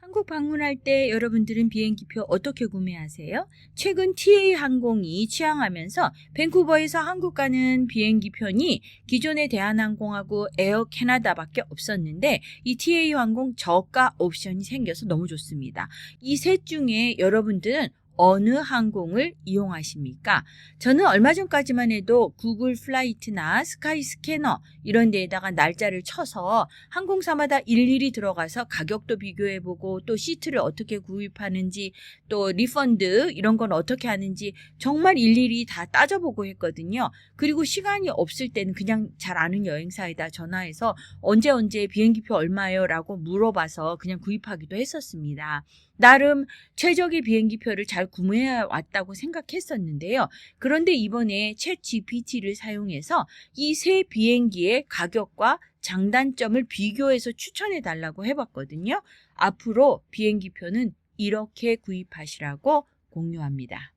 한국 방문할 때 여러분들은 비행기표 어떻게 구매하세요? 최근 TA 항공이 취항하면서 밴쿠버에서 한국 가는 비행기 편이 기존의 대한항공하고 에어 캐나다밖에 없었는데 이 TA 항공 저가 옵션이 생겨서 너무 좋습니다. 이 셋 중에 여러분들은 어느 항공을 이용하십니까? 저는 얼마 전까지만 해도 구글 플라이트나 스카이 스캐너 이런 데에다가 날짜를 쳐서 항공사마다 일일이 들어가서 가격도 비교해보고 또 시트를 어떻게 구입하는지 또 리펀드 이런 건 어떻게 하는지 정말 일일이 다 따져보고 했거든요. 그리고 시간이 없을 때는 그냥 잘 아는 여행사에다 전화해서 언제 언제 비행기표 얼마예요? 라고 물어봐서 그냥 구입하기도 했었습니다. 나름 최적의 비행기표를 잘 구매해 왔다고 생각했었는데요. 그런데 이번에 챗 GPT를 사용해서 이 세 비행기의 가격과 장단점을 비교해서 추천해 달라고 해봤거든요. 앞으로 비행기표는 이렇게 구입하시라고 공유합니다.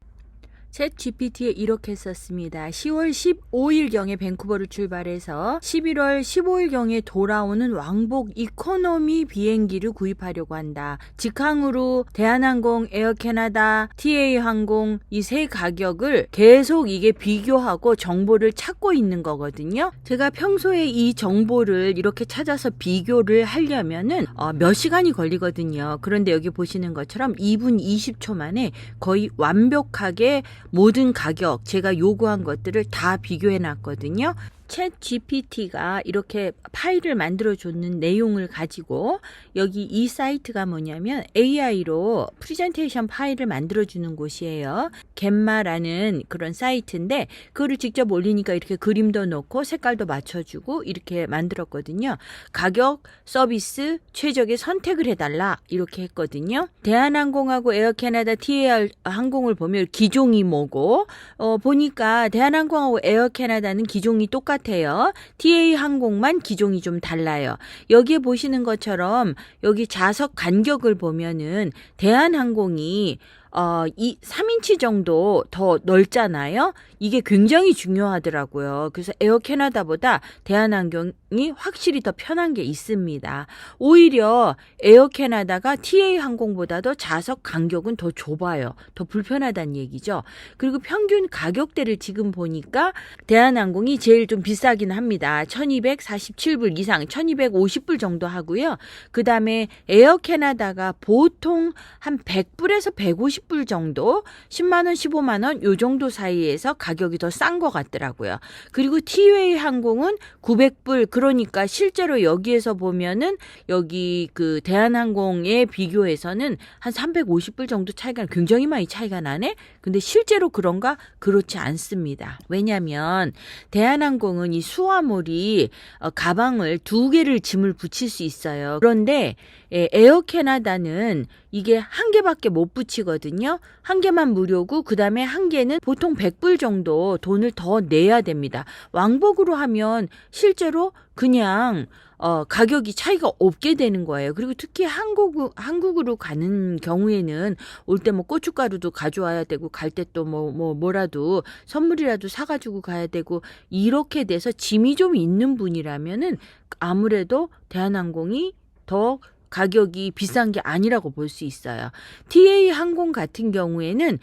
챗 GPT에 이렇게 썼습니다. 10월 15일경에 밴쿠버를 출발해서 11월 15일경에 돌아오는 왕복 이코노미 비행기를 구입하려고 한다. 직항으로 대한항공, 에어캐나다, TA 항공 이 세 가격을 계속 이게 비교하고 정보를 찾고 있는 거거든요. 제가 평소에 이 정보를 이렇게 찾아서 비교를 하려면은 어, 몇 시간이 걸리거든요. 그런데 여기 보시는 것처럼 2분 20초 만에 거의 완벽하게 모든 가격 제가 요구한 것들을 다 비교해 놨거든요. 챗 GPT가 이렇게 파일을 만들어 줬는 내용을 가지고 여기 이 사이트가 뭐냐면 AI로 프리젠테이션 파일을 만들어 주는 곳이에요. gem마라는 그런 사이트인데 그거를 직접 올리니까 이렇게 그림도 넣고 색깔도 맞춰 주고 이렇게 만들었거든요. 가격, 서비스, 최적의 선택을 해 달라 이렇게 했거든요. 대한항공하고 에어캐나다 TAR 항공을 보면 기종이 뭐고 어, 보니까 대한항공하고 에어캐나다는 기종이 똑같 아요. TA 항공만 기종이 좀 달라요. 여기에 보시는 것처럼 여기 좌석 간격을 보면은 대한항공이 어, 이 3인치 정도 더 넓잖아요. 이게 굉장히 중요하더라고요. 그래서 에어 캐나다보다 대한항공이 확실히 더 편한 게 있습니다. 오히려 에어 캐나다가 TA 항공보다도 좌석 간격은 더 좁아요. 더 불편하다는 얘기죠. 그리고 평균 가격대를 지금 보니까 대한항공이 제일 좀 비싸긴 합니다. 1247불 이상, 1250불 정도 하고요. 그 다음에 에어 캐나다가 보통 한 100불에서 150불 정도, 10만원, 15만원 요 정도 사이에서 가격이 더 싼 것 같더라고요. 그리고 티웨이 항공은 900불, 그러니까 실제로 여기에서 보면은 여기 그 대한항공에 비교해서는 한 350불 정도 차이가 굉장히 많이 차이가 나네? 근데 실제로 그런가? 그렇지 않습니다. 왜냐면 대한항공은 이 수화물이 어, 가방을 두 개를 짐을 붙일 수 있어요. 그런데 예, 에어 캐나다는 이게 한 개밖에 못 붙이거든요. 한 개만 무료고 그 다음에 한 개는 보통 100불 정도 돈을 더 내야 됩니다. 왕복으로 하면 실제로 그냥 어, 가격이 차이가 없게 되는 거예요. 그리고 특히 한국, 한국으로 가는 경우에는 올 때 뭐 고춧가루도 가져와야 되고 갈 때 또 뭐, 뭐, 뭐라도 선물이라도 사가지고 가야 되고 이렇게 돼서 짐이 좀 있는 분이라면은 아무래도 대한항공이 더 가격이 비싼 게 아니라고 볼 수 있어요. TA 항공 같은 경우에는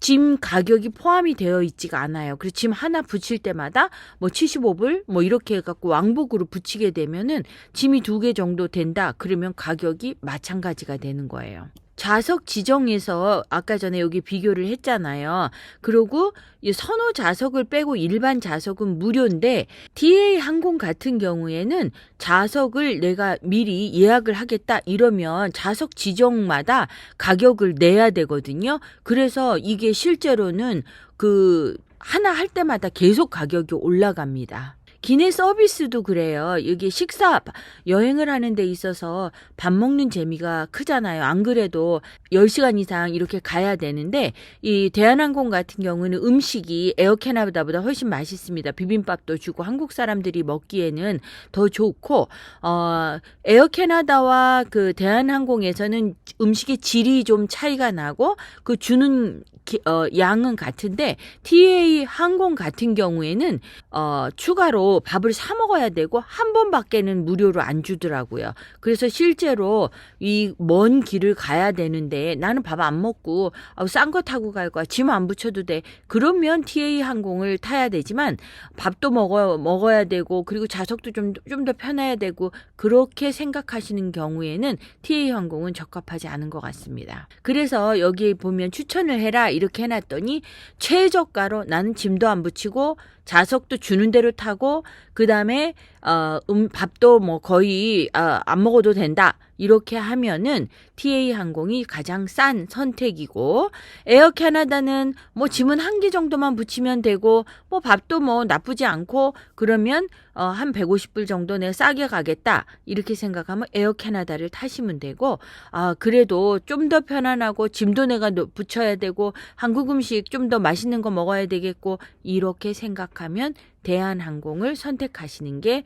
짐 가격이 포함이 되어 있지가 않아요. 그래서 짐 하나 붙일 때마다 뭐 75불 뭐 이렇게 해갖고 왕복으로 붙이게 되면은 짐이 두 개 정도 된다. 그러면 가격이 마찬가지가 되는 거예요. 좌석 지정에서 아까 전에 여기 비교를 했잖아요. 그리고 이 선호 좌석을 빼고 일반 좌석은 무료인데 TA 항공 같은 경우에는 좌석을 내가 미리 예약을 하겠다 이러면 좌석 지정마다 가격을 내야 되거든요. 그래서 이게 실제로는 그 하나 할 때마다 계속 가격이 올라갑니다. 기내 서비스도 그래요. 여기 식사 여행을 하는 데 있어서 밥 먹는 재미가 크잖아요. 안 그래도 10시간 이상 이렇게 가야 되는데 이 대한항공 같은 경우는 음식이 에어캐나다보다 훨씬 맛있습니다. 비빔밥도 주고 한국 사람들이 먹기에는 더 좋고 어 에어캐나다와 그 대한항공에서는 음식의 질이 좀 차이가 나고 그 주는 기- 어, 양은 같은데 TA 항공 같은 경우에는 어, 추가로 밥을 사 먹어야 되고 한 번밖에는 무료로 안 주더라고요. 그래서 실제로 이 먼 길을 가야 되는데 나는 밥 안 먹고 싼 거 타고 갈 거야. 짐 안 붙여도 돼. 그러면 TA 항공을 타야 되지만 밥도 먹어 먹어야 되고 그리고 좌석도 좀 좀 더 편해야 되고 그렇게 생각하시는 경우에는 TA 항공은 적합하지 않은 것 같습니다. 그래서 여기 보면 추천을 해라 이렇게 해놨더니 최저가로 나는 짐도 안 붙이고 좌석도 주는 대로 타고 그 다음에 어, 음, 밥도 뭐 거의 어, 안 먹어도 된다. 이렇게 하면은 TA 항공이 가장 싼 선택이고 에어 캐나다는 뭐 짐은 한 개 정도만 붙이면 되고 뭐 밥도 뭐 나쁘지 않고 그러면 어, 한 150불 정도 내가 싸게 가겠다. 이렇게 생각하면 에어 캐나다를 타시면 되고 아 그래도 좀 더 편안하고 짐도 내가 놓- 붙여야 되고 한국 음식 좀 더 맛있는 거 먹어야 되겠고 이렇게 생각하면 대한항공을 선택하시는 게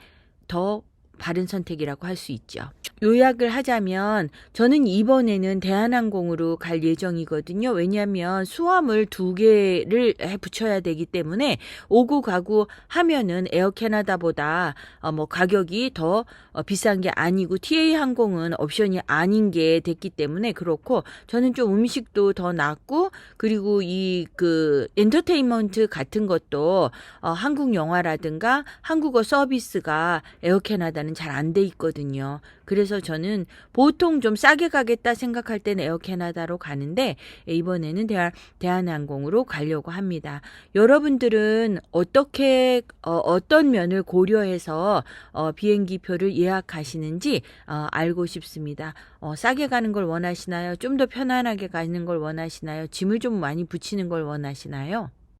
더 바른 선택이라고 할 수 있죠. 요약을 하자면 저는 이번에는 대한항공으로 갈 예정이거든요. 왜냐하면 수화물 두 개를 해 붙여야 되기 때문에 오고 가고 하면은 에어 캐나다보다 어, 뭐 가격이 더 어, 비싼 게 아니고 TA 항공은 옵션이 아닌 게 됐기 때문에 그렇고 저는 좀 음식도 더 낫고 그리고 이 그 엔터테인먼트 같은 것도 어, 한국 영화라든가 한국어 서비스가 에어 캐나다 는 잘 안 돼 있거든요. 그래서 저는 보통 좀 싸게 가겠다 생각할 때는 에어 캐나다로 가는데 이번에는 대한 대한항공으로 가려고 합니다. 여러분들은 어떻게 어, 어떤 면을 고려해서 어, 비행기 표를 예약하시는지 어, 알고 싶습니다. 어, 싸게 가는 걸 원하시나요? 좀 더 편안하게 가는 걸 원하시나요? 짐을 좀 많이 붙이는 걸 원하시나요?